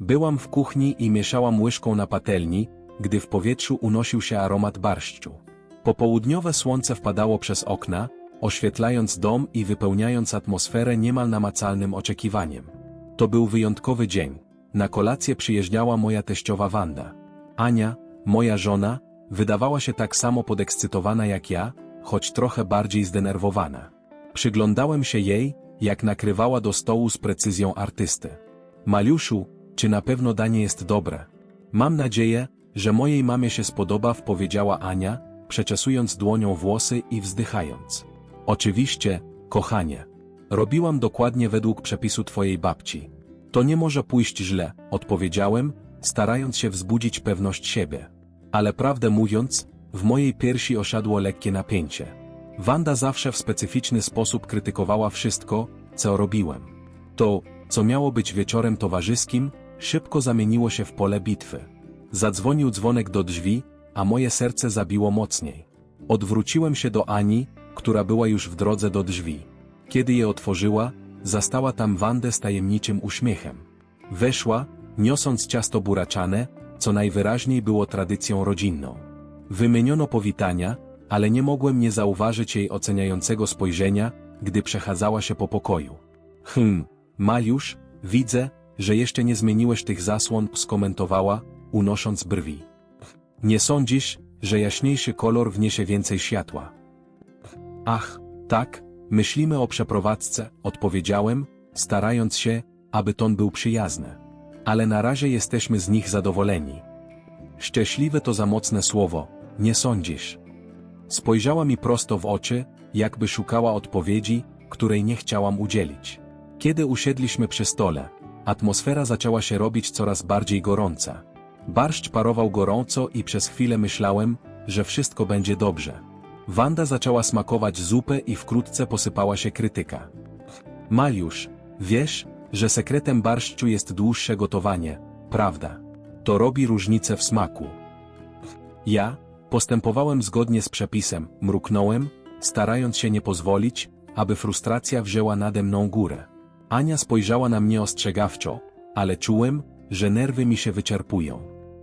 Byłam w kuchni i mieszałam łyżką na patelni, gdy w powietrzu unosił się aromat barszczu. Popołudniowe słońce wpadało przez okna, oświetlając dom i wypełniając atmosferę niemal namacalnym oczekiwaniem. To był wyjątkowy dzień. Na kolację przyjeżdżała moja teściowa Wanda. Ania, moja żona, wydawała się tak samo podekscytowana jak ja, choć trochę bardziej zdenerwowana. Przyglądałem się jej, jak nakrywała do stołu z precyzją artysty. Maliuszu, czy na pewno danie jest dobre? Mam nadzieję, że mojej mamie się spodoba, powiedziała Ania, przeczesując dłonią włosy i wzdychając. Oczywiście, kochanie. Robiłam dokładnie według przepisu twojej babci. To nie może pójść źle, odpowiedziałem, starając się wzbudzić pewność siebie. Ale prawdę mówiąc, w mojej piersi osiadło lekkie napięcie. Wanda zawsze w specyficzny sposób krytykowała wszystko, co robiłem. To, co miało być wieczorem towarzyskim, szybko zamieniło się w pole bitwy. Zadzwonił dzwonek do drzwi, a moje serce zabiło mocniej. Odwróciłem się do Ani, która była już w drodze do drzwi. Kiedy je otworzyła, zastała tam Wandę z tajemniczym uśmiechem. Weszła, niosąc ciasto buraczane, co najwyraźniej było tradycją rodzinną. Wymieniono powitania, ale nie mogłem nie zauważyć jej oceniającego spojrzenia, gdy przechadzała się po pokoju. Hm, Mariusz, widzę, że jeszcze nie zmieniłeś tych zasłon, skomentowała, unosząc brwi. Nie sądzisz, że jaśniejszy kolor wniesie więcej światła? Ach, tak, myślimy o przeprowadzce, odpowiedziałem, starając się, aby ton był przyjazny. Ale na razie jesteśmy z nich zadowoleni. Szczęśliwe to za mocne słowo, nie sądzisz? Spojrzała mi prosto w oczy, jakby szukała odpowiedzi, której nie chciałam udzielić. Kiedy usiedliśmy przy stole, atmosfera zaczęła się robić coraz bardziej gorąca. Barszcz parował gorąco i przez chwilę myślałem, że wszystko będzie dobrze. Wanda zaczęła smakować zupę i wkrótce posypała się krytyka. Mariusz, wiesz, że sekretem barszczu jest dłuższe gotowanie, prawda? To robi różnicę w smaku. Ja, postępowałem zgodnie z przepisem, mruknąłem, starając się nie pozwolić, aby frustracja wzięła nade mną górę. Ania spojrzała na mnie ostrzegawczo, ale czułem, że nerwy mi się wyczerpują.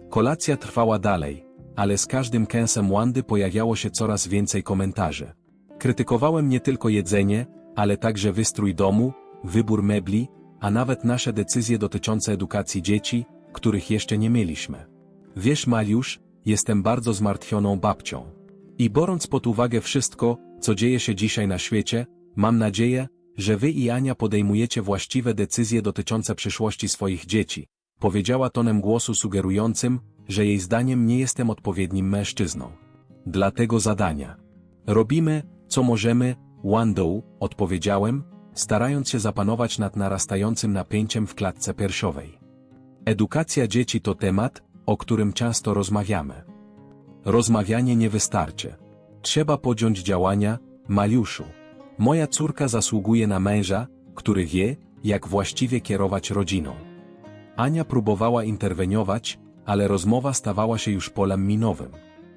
Kolacja trwała dalej, ale z każdym kęsem Wandy pojawiało się coraz więcej komentarzy. Krytykowałem nie tylko jedzenie, ale także wystrój domu, wybór mebli, a nawet nasze decyzje dotyczące edukacji dzieci, których jeszcze nie mieliśmy. Wiesz, Mariusz, jestem bardzo zmartwioną babcią. I biorąc pod uwagę wszystko, co dzieje się dzisiaj na świecie, mam nadzieję, że wy i Ania podejmujecie właściwe decyzje dotyczące przyszłości swoich dzieci, powiedziała tonem głosu sugerującym, że jej zdaniem nie jestem odpowiednim mężczyzną. Dla tego zadania. Robimy, co możemy, Wando, odpowiedziałem, starając się zapanować nad narastającym napięciem w klatce piersiowej. Edukacja dzieci to temat, o którym często rozmawiamy. Rozmawianie nie wystarczy. Trzeba podjąć działania, Mariuszu. Moja córka zasługuje na męża, który wie, jak właściwie kierować rodziną. Ania próbowała interweniować, ale rozmowa stawała się już polem minowym.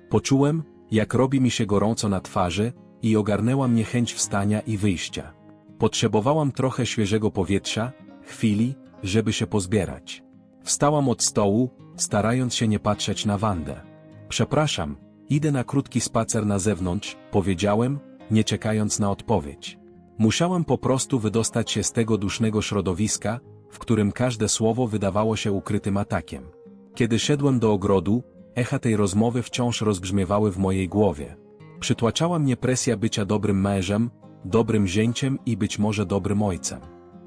Poczułem, jak robi mi się gorąco na twarzy i ogarnęła mnie chęć wstania i wyjścia. Potrzebowałam trochę świeżego powietrza, chwili, żeby się pozbierać. Wstałam od stołu, starając się nie patrzeć na Wandę. Przepraszam, idę na krótki spacer na zewnątrz, powiedziałem, nie czekając na odpowiedź. Musiałem po prostu wydostać się z tego dusznego środowiska, w którym każde słowo wydawało się ukrytym atakiem. Kiedy szedłem do ogrodu, echa tej rozmowy wciąż rozbrzmiewały w mojej głowie. Przytłaczała mnie presja bycia dobrym mężem, dobrym zięciem i być może dobrym ojcem.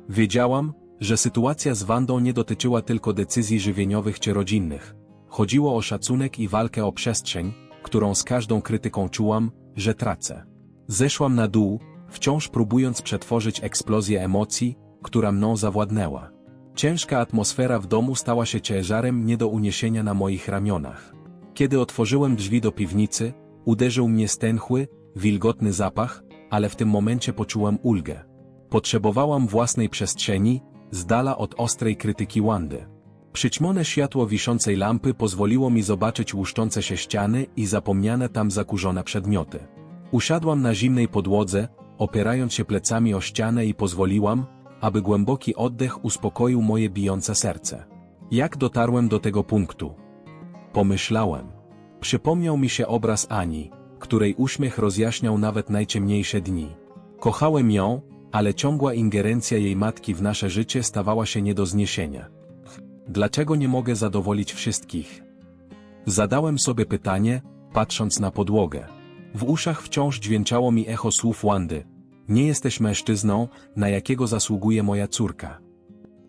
Wiedziałam, że sytuacja z Wandą nie dotyczyła tylko decyzji żywieniowych czy rodzinnych. Chodziło o szacunek i walkę o przestrzeń, którą z każdą krytyką czułam, że tracę. Zeszłam na dół, wciąż próbując przetworzyć eksplozję emocji, która mną zawładnęła. Ciężka atmosfera w domu stała się ciężarem nie do uniesienia na moich ramionach. Kiedy otworzyłem drzwi do piwnicy, uderzył mnie stęchły, wilgotny zapach, ale w tym momencie poczułem ulgę. Potrzebowałam własnej przestrzeni, z dala od ostrej krytyki Wandy. Przyćmone światło wiszącej lampy pozwoliło mi zobaczyć łuszczące się ściany i zapomniane tam zakurzone przedmioty. Usiadłam na zimnej podłodze, opierając się plecami o ścianę i pozwoliłam, aby głęboki oddech uspokoił moje bijące serce. Jak dotarłem do tego punktu? Pomyślałem. Przypomniał mi się obraz Ani, której uśmiech rozjaśniał nawet najciemniejsze dni. Kochałem ją, ale ciągła ingerencja jej matki w nasze życie stawała się nie do zniesienia. Dlaczego nie mogę zadowolić wszystkich? Zadałem sobie pytanie, patrząc na podłogę. W uszach wciąż dźwięczało mi echo słów Wandy. Nie jesteś mężczyzną, na jakiego zasługuje moja córka.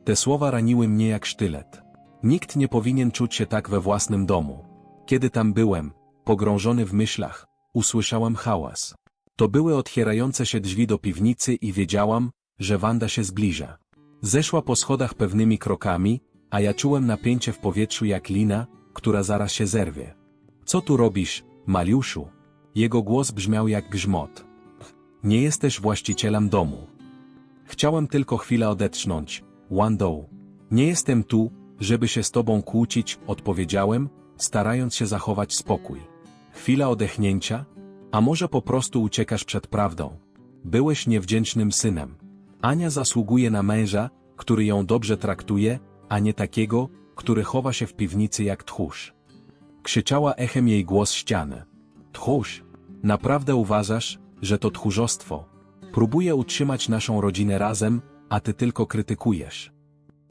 Te słowa raniły mnie jak sztylet. Nikt nie powinien czuć się tak we własnym domu. Kiedy tam byłem, pogrążony w myślach, usłyszałem hałas. To były otwierające się drzwi do piwnicy i wiedziałam, że Wanda się zbliża. Zeszła po schodach pewnymi krokami, a ja czułem napięcie w powietrzu jak lina, która zaraz się zerwie. Co tu robisz, Mariuszu? Jego głos brzmiał jak grzmot. Nie jesteś właścicielem domu. Chciałem tylko chwilę odetchnąć, Wando. Nie jestem tu, żeby się z tobą kłócić, odpowiedziałem, starając się zachować spokój. Chwila odechnięcia? A może po prostu uciekasz przed prawdą? Byłeś niewdzięcznym synem. Ania zasługuje na męża, który ją dobrze traktuje, a nie takiego, który chowa się w piwnicy jak tchórz. Krzyczała echem jej głos ściany. Tchórz, naprawdę uważasz, że to tchórzostwo? Próbuję utrzymać naszą rodzinę razem, a ty tylko krytykujesz.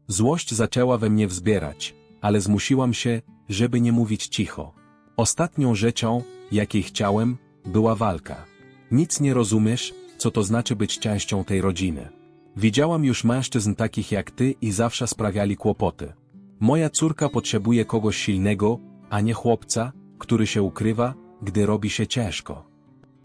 Złość zaczęła we mnie wzbierać, ale zmusiłam się, żeby nie mówić cicho. Ostatnią rzeczą, jakiej chciałem, była walka. Nic nie rozumiesz, co to znaczy być częścią tej rodziny. Widziałam już mężczyzn takich jak ty i zawsze sprawiali kłopoty. Moja córka potrzebuje kogoś silnego, a nie chłopca, który się ukrywa, gdy robi się ciężko.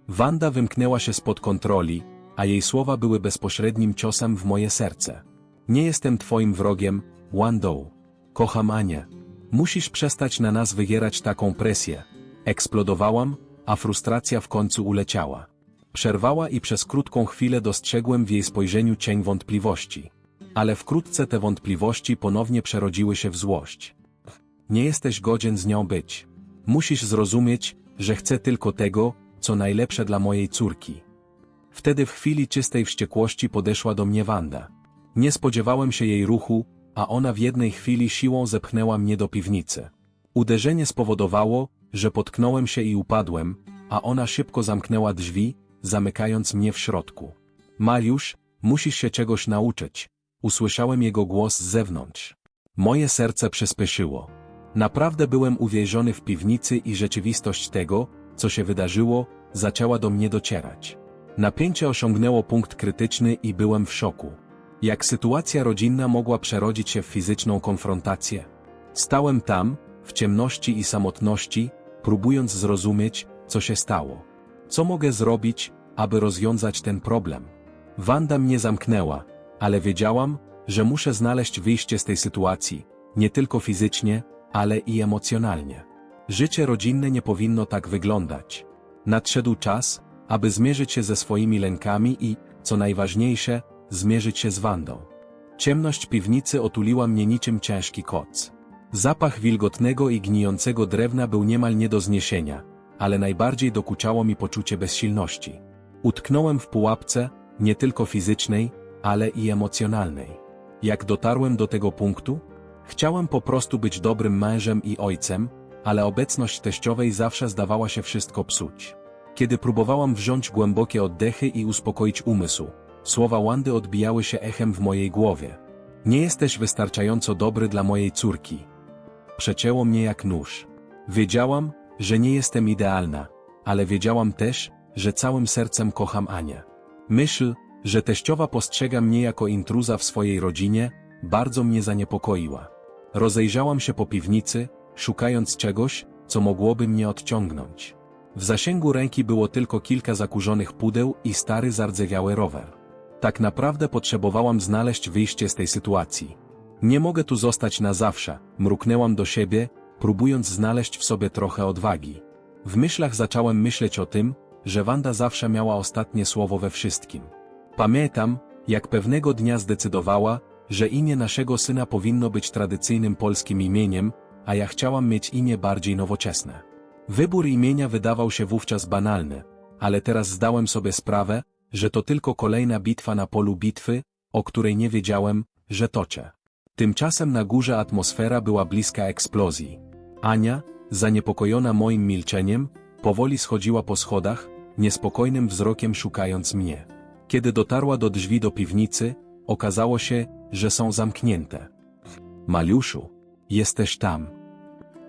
Wanda wymknęła się spod kontroli, a jej słowa były bezpośrednim ciosem w moje serce. Nie jestem twoim wrogiem, Wando. Kocham Anię. Musisz przestać na nas wywierać taką presję. Eksplodowałam, a frustracja w końcu uleciała. Przerwała i przez krótką chwilę dostrzegłem w jej spojrzeniu cień wątpliwości. Ale wkrótce te wątpliwości ponownie przerodziły się w złość. Nie jesteś godzien z nią być. Musisz zrozumieć, że chcę tylko tego, co najlepsze dla mojej córki. Wtedy w chwili czystej wściekłości podeszła do mnie Wanda. Nie spodziewałem się jej ruchu, a ona w jednej chwili siłą zepchnęła mnie do piwnicy. Uderzenie spowodowało, że potknąłem się i upadłem, a ona szybko zamknęła drzwi, zamykając mnie w środku. Mariusz, musisz się czegoś nauczyć. Usłyszałem jego głos z zewnątrz. Moje serce przyspieszyło. Naprawdę byłem uwięziony w piwnicy i rzeczywistość tego, co się wydarzyło, zaczęła do mnie docierać. Napięcie osiągnęło punkt krytyczny i byłem w szoku. Jak sytuacja rodzinna mogła przerodzić się w fizyczną konfrontację? Stałem tam, w ciemności i samotności, próbując zrozumieć, co się stało. Co mogę zrobić, aby rozwiązać ten problem? Wanda mnie zamknęła, ale wiedziałam, że muszę znaleźć wyjście z tej sytuacji, nie tylko fizycznie, ale i emocjonalnie. Życie rodzinne nie powinno tak wyglądać. Nadszedł czas, aby zmierzyć się ze swoimi lękami i, co najważniejsze, zmierzyć się z Wandą. Ciemność piwnicy otuliła mnie niczym ciężki koc. Zapach wilgotnego i gnijącego drewna był niemal nie do zniesienia, ale najbardziej dokuczało mi poczucie bezsilności. Utknąłem w pułapce, nie tylko fizycznej, ale i emocjonalnej. Jak dotarłem do tego punktu? Chciałem po prostu być dobrym mężem i ojcem, ale obecność teściowej zawsze zdawała się wszystko psuć. Kiedy próbowałam wziąć głębokie oddechy i uspokoić umysł, słowa Wandy odbijały się echem w mojej głowie. Nie jesteś wystarczająco dobry dla mojej córki. Przecięło mnie jak nóż. Wiedziałam, że nie jestem idealna, ale wiedziałam też, że całym sercem kocham Anię. Myśl, że teściowa postrzega mnie jako intruza w swojej rodzinie, bardzo mnie zaniepokoiła. Rozejrzałam się po piwnicy, szukając czegoś, co mogłoby mnie odciągnąć. W zasięgu ręki było tylko kilka zakurzonych pudeł i stary zardzewiały rower. Tak naprawdę potrzebowałam znaleźć wyjście z tej sytuacji. Nie mogę tu zostać na zawsze, mruknęłam do siebie, próbując znaleźć w sobie trochę odwagi. W myślach zacząłem myśleć o tym, że Wanda zawsze miała ostatnie słowo we wszystkim. Pamiętam, jak pewnego dnia zdecydowała, że imię naszego syna powinno być tradycyjnym polskim imieniem, a ja chciałam mieć imię bardziej nowoczesne. Wybór imienia wydawał się wówczas banalny, ale teraz zdałem sobie sprawę, że to tylko kolejna bitwa na polu bitwy, o której nie wiedziałem, że toczę. Tymczasem na górze atmosfera była bliska eksplozji. Ania, zaniepokojona moim milczeniem, powoli schodziła po schodach, niespokojnym wzrokiem szukając mnie. Kiedy dotarła do drzwi do piwnicy, okazało się, że są zamknięte. Maliuszu, jesteś tam.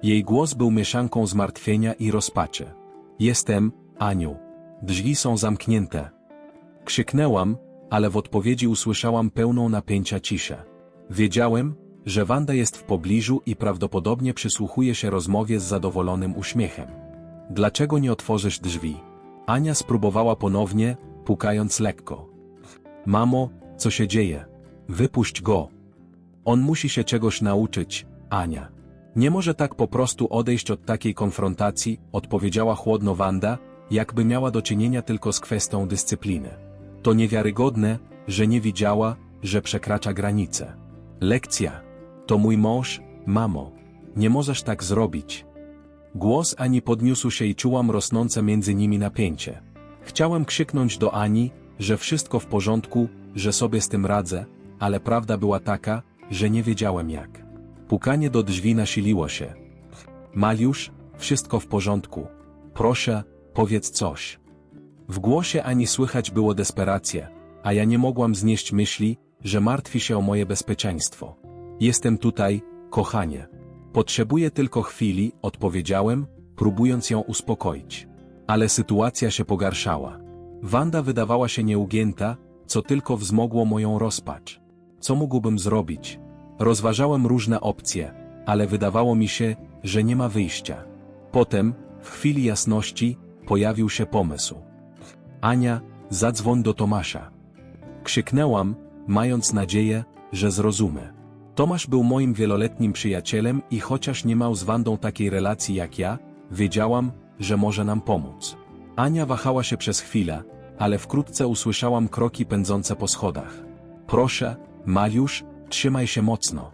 Jej głos był mieszanką zmartwienia i rozpaczy. Jestem, Aniu. Drzwi są zamknięte. Krzyknęłam, ale w odpowiedzi usłyszałam pełną napięcia ciszę. Wiedziałem, że Wanda jest w pobliżu i prawdopodobnie przysłuchuje się rozmowie z zadowolonym uśmiechem. Dlaczego nie otworzysz drzwi? Ania spróbowała ponownie, pukając lekko. Mamo, co się dzieje? Wypuść go. On musi się czegoś nauczyć, Ania. Nie może tak po prostu odejść od takiej konfrontacji, odpowiedziała chłodno Wanda, jakby miała do czynienia tylko z kwestią dyscypliny. To niewiarygodne, że nie widziała, że przekracza granice. Lekcja. To mój mąż, mamo. Nie możesz tak zrobić. Głos Ani podniósł się i czułam rosnące między nimi napięcie. Chciałem krzyknąć do Ani, że wszystko w porządku, że sobie z tym radzę, ale prawda była taka, że nie wiedziałem jak. Pukanie do drzwi nasiliło się. Maliusz, wszystko w porządku. Proszę, powiedz coś. W głosie Ani słychać było desperację, a ja nie mogłam znieść myśli, że martwi się o moje bezpieczeństwo. Jestem tutaj, kochanie. Potrzebuję tylko chwili, odpowiedziałem, próbując ją uspokoić. Ale sytuacja się pogarszała. Wanda wydawała się nieugięta, co tylko wzmogło moją rozpacz. Co mógłbym zrobić? Rozważałem różne opcje, ale wydawało mi się, że nie ma wyjścia. Potem, w chwili jasności, pojawił się pomysł. Ania, zadzwoń do Tomasza. Krzyknęłam, mając nadzieję, że zrozumie. Tomasz był moim wieloletnim przyjacielem i chociaż nie miał z Wandą takiej relacji jak ja, wiedziałam, że może nam pomóc. Ania wahała się przez chwilę, ale wkrótce usłyszałam kroki pędzące po schodach. Proszę, Mariusz, trzymaj się mocno.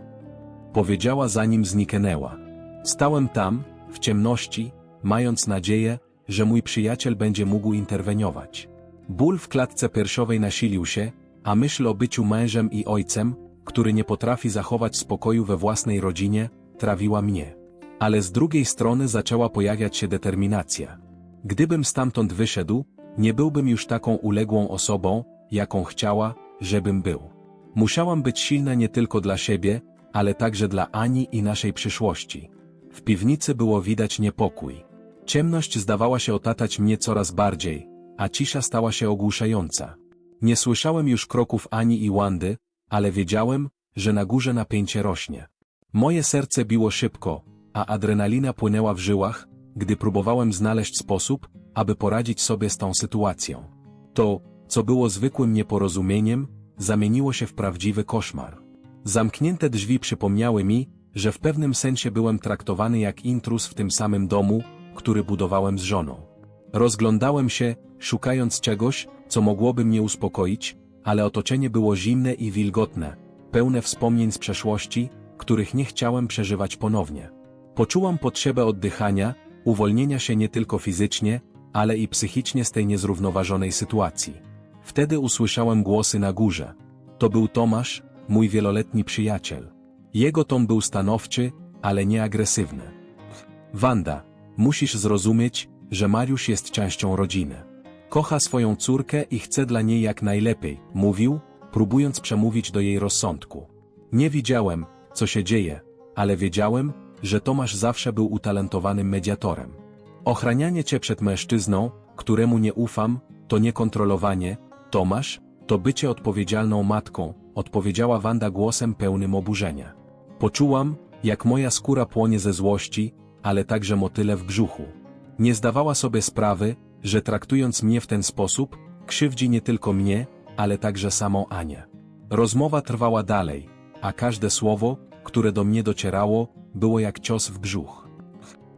Powiedziała zanim zniknęła. Stałem tam, w ciemności, mając nadzieję, że mój przyjaciel będzie mógł interweniować. Ból w klatce piersiowej nasilił się, a myśl o byciu mężem i ojcem, który nie potrafi zachować spokoju we własnej rodzinie, trawiła mnie. Ale z drugiej strony zaczęła pojawiać się determinacja. Gdybym stamtąd wyszedł, nie byłbym już taką uległą osobą, jaką chciała, żebym był. Musiałam być silna nie tylko dla siebie, ale także dla Ani i naszej przyszłości. W piwnicy było widać niepokój. Ciemność zdawała się otaczać mnie coraz bardziej, a cisza stała się ogłuszająca. Nie słyszałem już kroków Ani i Wandy, ale wiedziałem, że na górze napięcie rośnie. Moje serce biło szybko, a adrenalina płynęła w żyłach, gdy próbowałem znaleźć sposób, aby poradzić sobie z tą sytuacją. To, co było zwykłym nieporozumieniem, zamieniło się w prawdziwy koszmar. Zamknięte drzwi przypomniały mi, że w pewnym sensie byłem traktowany jak intrus w tym samym domu, który budowałem z żoną. Rozglądałem się, szukając czegoś, co mogłoby mnie uspokoić, ale otoczenie było zimne i wilgotne, pełne wspomnień z przeszłości, których nie chciałem przeżywać ponownie. Poczułam potrzebę oddychania, uwolnienia się nie tylko fizycznie, ale i psychicznie z tej niezrównoważonej sytuacji. Wtedy usłyszałem głosy na górze. To był Tomasz, mój wieloletni przyjaciel. Jego ton był stanowczy, ale nie agresywny. Wanda, musisz zrozumieć, że Mariusz jest częścią rodziny. Kocha swoją córkę i chce dla niej jak najlepiej, mówił, próbując przemówić do jej rozsądku. Nie widziałem, co się dzieje, ale wiedziałem, że Tomasz zawsze był utalentowanym mediatorem. Ochranianie cię przed mężczyzną, któremu nie ufam, to nie kontrolowanie, Tomasz, to bycie odpowiedzialną matką, odpowiedziała Wanda głosem pełnym oburzenia. Poczułam, jak moja skóra płonie ze złości, ale także motyle w brzuchu. Nie zdawała sobie sprawy, że traktując mnie w ten sposób, krzywdzi nie tylko mnie, ale także samą Anię. Rozmowa trwała dalej, a każde słowo, które do mnie docierało, było jak cios w brzuch.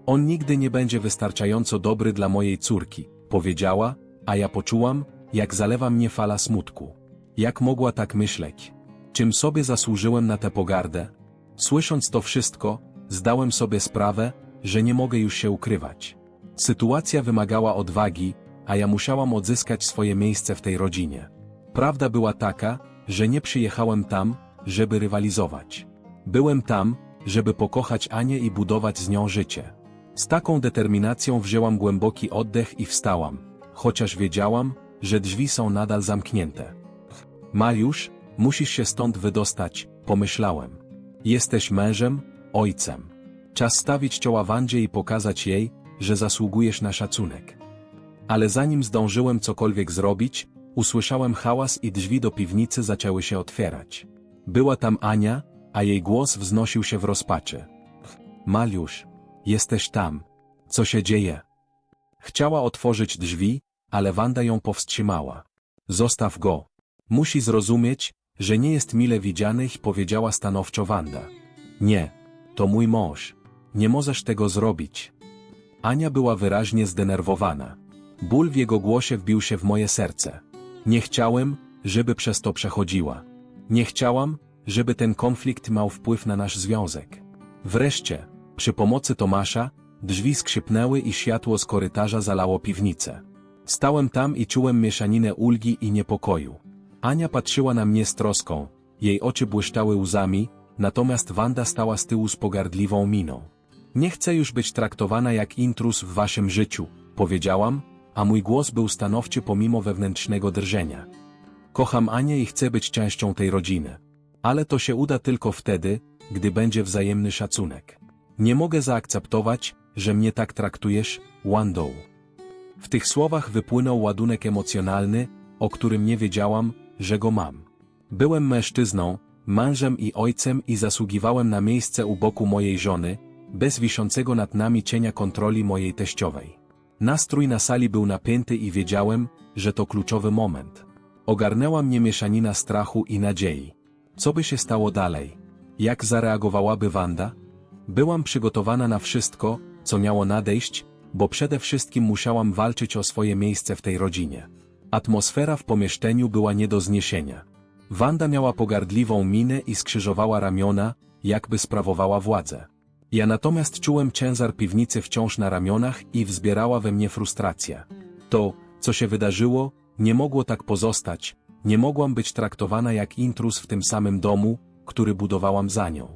On nigdy nie będzie wystarczająco dobry dla mojej córki, powiedziała, a ja poczułam, jak zalewa mnie fala smutku. Jak mogła tak myśleć? Czym sobie zasłużyłem na tę pogardę? Słysząc to wszystko, zdałem sobie sprawę, że nie mogę już się ukrywać. Sytuacja wymagała odwagi, a ja musiałam odzyskać swoje miejsce w tej rodzinie. Prawda była taka, że nie przyjechałem tam, żeby rywalizować. Byłem tam, żeby pokochać Anię i budować z nią życie. Z taką determinacją wzięłam głęboki oddech i wstałam, chociaż wiedziałam, że drzwi są nadal zamknięte. Mariusz, musisz się stąd wydostać, pomyślałem. Jesteś mężem, ojcem. Czas stawić czoła Wandzie i pokazać jej, że zasługujesz na szacunek. Ale zanim zdążyłem cokolwiek zrobić, usłyszałem hałas i drzwi do piwnicy zaczęły się otwierać. Była tam Ania, a jej głos wznosił się w rozpaczy. Mariusz, jesteś tam. Co się dzieje? Chciała otworzyć drzwi, ale Wanda ją powstrzymała. Zostaw go. Musi zrozumieć, że nie jest mile widziany, powiedziała stanowczo Wanda. Nie, to mój mąż. Nie możesz tego zrobić. Ania była wyraźnie zdenerwowana. Ból w jego głosie wbił się w moje serce. Nie chciałem, żeby przez to przechodziła. Nie chciałam, żeby ten konflikt miał wpływ na nasz związek. Wreszcie, przy pomocy Tomasza, drzwi skrzypnęły i światło z korytarza zalało piwnicę. Stałem tam i czułem mieszaninę ulgi i niepokoju. Ania patrzyła na mnie z troską, jej oczy błyszczały łzami, natomiast Wanda stała z tyłu z pogardliwą miną. Nie chcę już być traktowana jak intrus w waszym życiu, powiedziałam, a mój głos był stanowczy pomimo wewnętrznego drżenia. Kocham Anię i chcę być częścią tej rodziny. Ale to się uda tylko wtedy, gdy będzie wzajemny szacunek. Nie mogę zaakceptować, że mnie tak traktujesz, Wando. W tych słowach wypłynął ładunek emocjonalny, o którym nie wiedziałam, że go mam. Byłem mężczyzną, mężem i ojcem i zasługiwałem na miejsce u boku mojej żony, bez wiszącego nad nami cienia kontroli mojej teściowej. Nastrój na sali był napięty i wiedziałem, że to kluczowy moment. Ogarnęła mnie mieszanina strachu i nadziei. Co by się stało dalej? Jak zareagowałaby Wanda? Byłam przygotowana na wszystko, co miało nadejść, bo przede wszystkim musiałam walczyć o swoje miejsce w tej rodzinie. Atmosfera w pomieszczeniu była nie do zniesienia. Wanda miała pogardliwą minę i skrzyżowała ramiona, jakby sprawowała władzę. Ja natomiast czułem ciężar piwnicy wciąż na ramionach i wzbierała we mnie frustracja. To, co się wydarzyło, nie mogło tak pozostać, nie mogłam być traktowana jak intrus w tym samym domu, który budowałam za nią.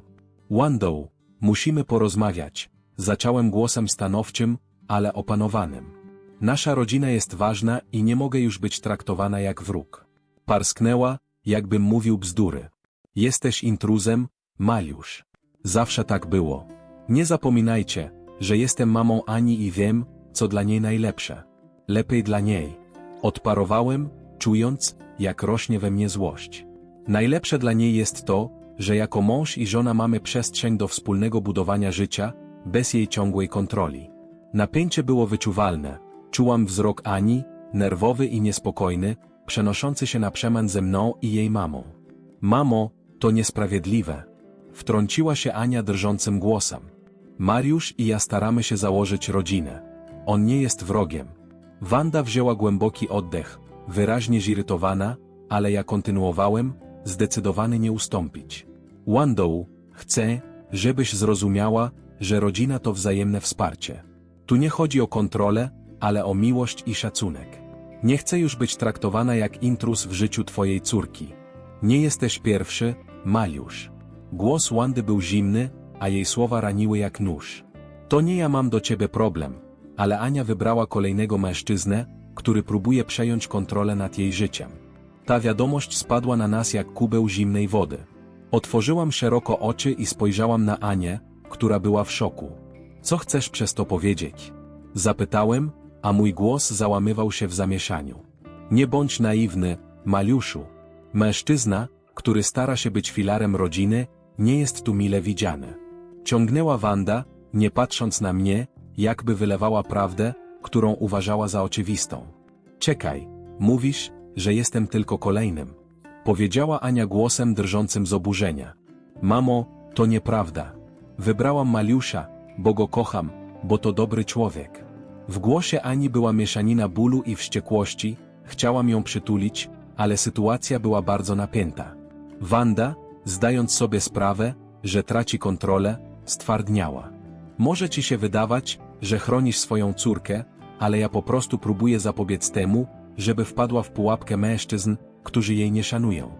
Wando, musimy porozmawiać, zacząłem głosem stanowczym, ale opanowanym. Nasza rodzina jest ważna i nie mogę już być traktowana jak wróg. Parsknęła, jakbym mówił bzdury. Jesteś intruzem, Maliusz. Zawsze tak było. Nie zapominajcie, że jestem mamą Ani i wiem, co dla niej najlepsze. Lepiej dla niej. Odparowałem, czując, jak rośnie we mnie złość. Najlepsze dla niej jest to, że jako mąż i żona mamy przestrzeń do wspólnego budowania życia, bez jej ciągłej kontroli. Napięcie było wyczuwalne. Czułam wzrok Ani, nerwowy i niespokojny, przenoszący się na przemian ze mną i jej mamą. Mamo, to niesprawiedliwe. Wtrąciła się Ania drżącym głosem. Mariusz i ja staramy się założyć rodzinę. On nie jest wrogiem. Wanda wzięła głęboki oddech, wyraźnie zirytowana, ale ja kontynuowałem, zdecydowany nie ustąpić. Wando, chcę, żebyś zrozumiała, że rodzina to wzajemne wsparcie. Tu nie chodzi o kontrolę, ale o miłość i szacunek. Nie chcę już być traktowana jak intrus w życiu twojej córki. Nie jesteś pierwszy, Mariusz. Głos Wandy był zimny, a jej słowa raniły jak nóż. To nie ja mam do ciebie problem, ale Ania wybrała kolejnego mężczyznę, który próbuje przejąć kontrolę nad jej życiem. Ta wiadomość spadła na nas jak kubeł zimnej wody. Otworzyłam szeroko oczy i spojrzałam na Anię, która była w szoku. Co chcesz przez to powiedzieć? Zapytałem, a mój głos załamywał się w zamieszaniu. Nie bądź naiwny, Maliuszu. Mężczyzna, który stara się być filarem rodziny, nie jest tu mile widziany. Ciągnęła Wanda, nie patrząc na mnie, jakby wylewała prawdę, którą uważała za oczywistą. Czekaj, mówisz, że jestem tylko kolejnym. Powiedziała Ania głosem drżącym z oburzenia. Mamo, to nieprawda. Wybrałam Maliusza, bo go kocham, bo to dobry człowiek. W głosie Ani była mieszanina bólu i wściekłości, chciałam ją przytulić, ale sytuacja była bardzo napięta. Wanda, zdając sobie sprawę, że traci kontrolę, stwardniała. Może ci się wydawać, że chronisz swoją córkę, ale ja po prostu próbuję zapobiec temu, żeby wpadła w pułapkę mężczyzn, którzy jej nie szanują.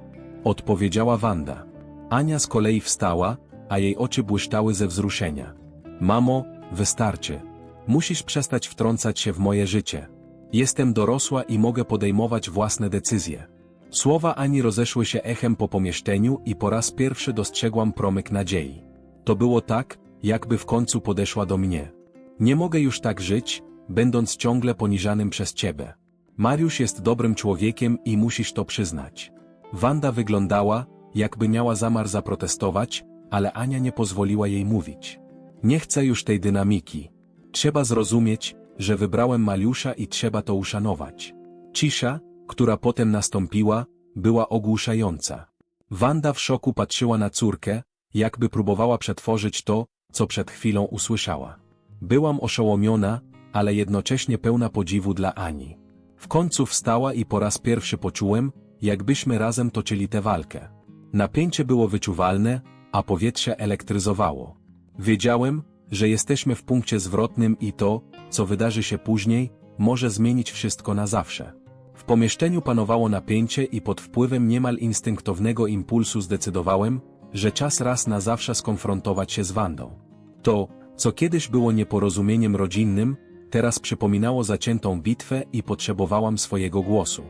Odpowiedziała Wanda. Ania z kolei wstała, a jej oczy błyszczały ze wzruszenia. Mamo, wystarczy. Musisz przestać wtrącać się w moje życie. Jestem dorosła i mogę podejmować własne decyzje. Słowa Ani rozeszły się echem po pomieszczeniu i po raz pierwszy dostrzegłam promyk nadziei. To było tak, jakby w końcu podeszła do mnie. Nie mogę już tak żyć, będąc ciągle poniżanym przez ciebie. Mariusz jest dobrym człowiekiem i musisz to przyznać. Wanda wyglądała, jakby miała zamar zaprotestować, ale Ania nie pozwoliła jej mówić. Nie chcę już tej dynamiki. Trzeba zrozumieć, że wybrałem Mariusza i trzeba to uszanować. Cisza, która potem nastąpiła, była ogłuszająca. Wanda w szoku patrzyła na córkę, jakby próbowała przetworzyć to, co przed chwilą usłyszała. Byłam oszołomiona, ale jednocześnie pełna podziwu dla Ani. W końcu wstała i po raz pierwszy poczułem, jakbyśmy razem toczyli tę walkę. Napięcie było wyczuwalne, a powietrze elektryzowało. Wiedziałem, że jesteśmy w punkcie zwrotnym i to, co wydarzy się później, może zmienić wszystko na zawsze. W pomieszczeniu panowało napięcie i pod wpływem niemal instynktownego impulsu zdecydowałem, że czas raz na zawsze skonfrontować się z Wandą. To, co kiedyś było nieporozumieniem rodzinnym, teraz przypominało zaciętą bitwę i potrzebowałam swojego głosu.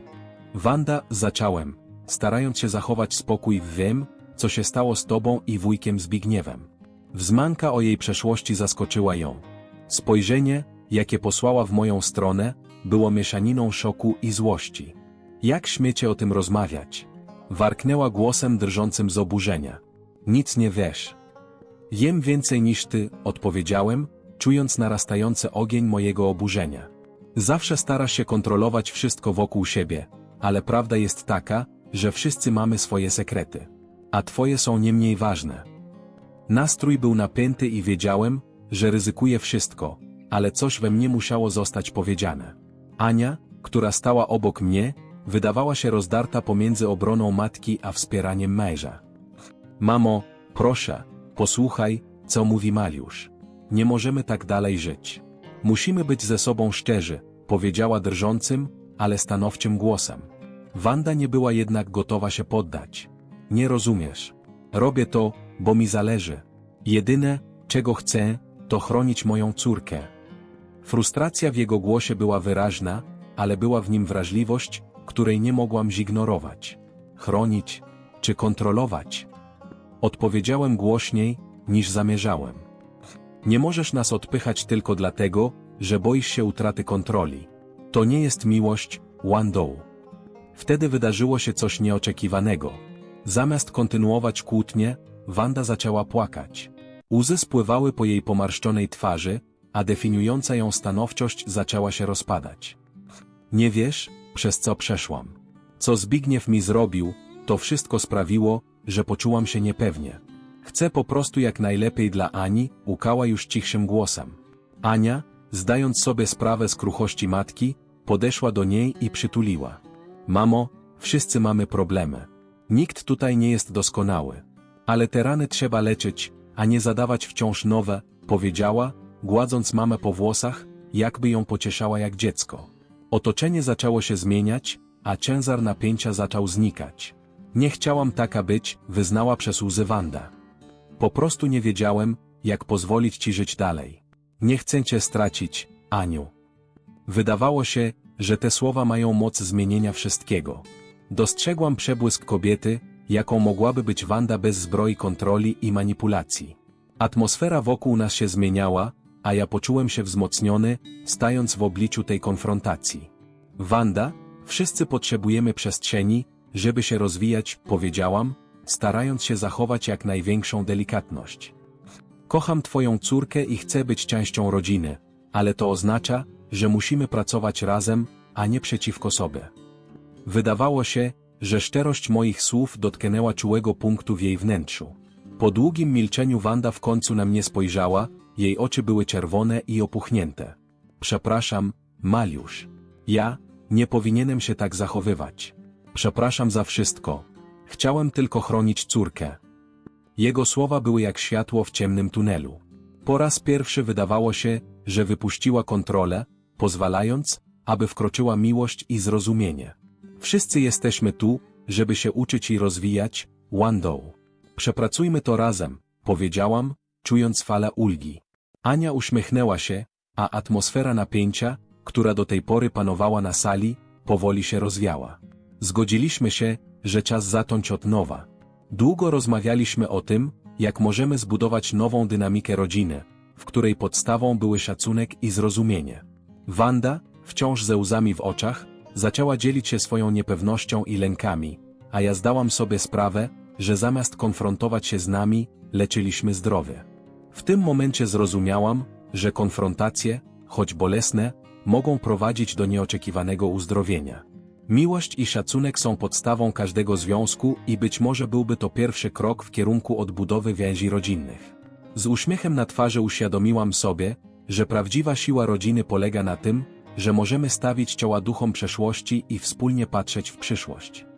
Wanda, zacząłem, starając się zachować spokój wiem, co się stało z tobą i wujkiem Zbigniewem. Wzmanka o jej przeszłości zaskoczyła ją. Spojrzenie, jakie posłała w moją stronę, było mieszaniną szoku i złości. Jak śmiecie o tym rozmawiać? Warknęła głosem drżącym z oburzenia. Nic nie wiesz. Jem więcej niż ty, odpowiedziałem, czując narastający ogień mojego oburzenia. Zawsze starasz się kontrolować wszystko wokół siebie, ale prawda jest taka, że wszyscy mamy swoje sekrety. A twoje są nie mniej ważne. Nastrój był napięty i wiedziałem, że ryzykuję wszystko, ale coś we mnie musiało zostać powiedziane. Ania, która stała obok mnie, wydawała się rozdarta pomiędzy obroną matki a wspieraniem męża. Mamo, proszę, posłuchaj, co mówi Mariusz. Nie możemy tak dalej żyć. Musimy być ze sobą szczerzy, powiedziała drżącym, ale stanowczym głosem. Wanda nie była jednak gotowa się poddać. Nie rozumiesz. Robię to, bo mi zależy. Jedyne, czego chcę, to chronić moją córkę. Frustracja w jego głosie była wyraźna, ale była w nim wrażliwość, której nie mogłam zignorować. Chronić, czy kontrolować? Odpowiedziałem głośniej, niż zamierzałem. Nie możesz nas odpychać tylko dlatego, że boisz się utraty kontroli. To nie jest miłość, Wando. Wtedy wydarzyło się coś nieoczekiwanego. Zamiast kontynuować kłótnię, Wanda zaczęła płakać. Łzy spływały po jej pomarszczonej twarzy, a definiująca ją stanowczość zaczęła się rozpadać. Nie wiesz, przez co przeszłam. Co Zbigniew mi zrobił, to wszystko sprawiło, że poczułam się niepewnie. Chcę po prostu jak najlepiej dla Ani, ukała już cichszym głosem. Ania, zdając sobie sprawę z kruchości matki, podeszła do niej i przytuliła. Mamo, wszyscy mamy problemy. Nikt tutaj nie jest doskonały. Ale te rany trzeba leczyć, a nie zadawać wciąż nowe, powiedziała, gładząc mamę po włosach, jakby ją pocieszała jak dziecko. Otoczenie zaczęło się zmieniać, a ciężar napięcia zaczął znikać. Nie chciałam taka być, wyznała przez łzy Wanda. Po prostu nie wiedziałem, jak pozwolić ci żyć dalej. Nie chcę cię stracić, Aniu. Wydawało się, że te słowa mają moc zmienienia wszystkiego. Dostrzegłam przebłysk kobiety, jaką mogłaby być Wanda bez zbroi kontroli i manipulacji. Atmosfera wokół nas się zmieniała, a ja poczułem się wzmocniony, stając w obliczu tej konfrontacji. Wanda, wszyscy potrzebujemy przestrzeni, żeby się rozwijać, powiedziałam, starając się zachować jak największą delikatność. Kocham Twoją córkę i chcę być częścią rodziny, ale to oznacza, że musimy pracować razem, a nie przeciwko sobie. Wydawało się, że szczerość moich słów dotknęła czułego punktu w jej wnętrzu. Po długim milczeniu Wanda w końcu na mnie spojrzała, jej oczy były czerwone i opuchnięte. Przepraszam, Maliusz. Ja, nie powinienem się tak zachowywać. Przepraszam za wszystko. Chciałem tylko chronić córkę. Jego słowa były jak światło w ciemnym tunelu. Po raz pierwszy wydawało się, że wypuściła kontrolę, pozwalając, aby wkroczyła miłość i zrozumienie. Wszyscy jesteśmy tu, żeby się uczyć i rozwijać, Wando. Przepracujmy to razem, powiedziałam, czując falę ulgi. Ania uśmiechnęła się, a atmosfera napięcia, która do tej pory panowała na sali, powoli się rozwiała. Zgodziliśmy się, że czas zacząć od nowa. Długo rozmawialiśmy o tym, jak możemy zbudować nową dynamikę rodziny, w której podstawą były szacunek i zrozumienie. Wanda, wciąż ze łzami w oczach, zaczęła dzielić się swoją niepewnością i lękami, a ja zdałam sobie sprawę, że zamiast konfrontować się z nami, leczyliśmy zdrowie. W tym momencie zrozumiałam, że konfrontacje, choć bolesne, mogą prowadzić do nieoczekiwanego uzdrowienia. Miłość i szacunek są podstawą każdego związku i być może byłby to pierwszy krok w kierunku odbudowy więzi rodzinnych. Z uśmiechem na twarzy uświadomiłam sobie, że prawdziwa siła rodziny polega na tym, że możemy stawić czoła duchom przeszłości i wspólnie patrzeć w przyszłość.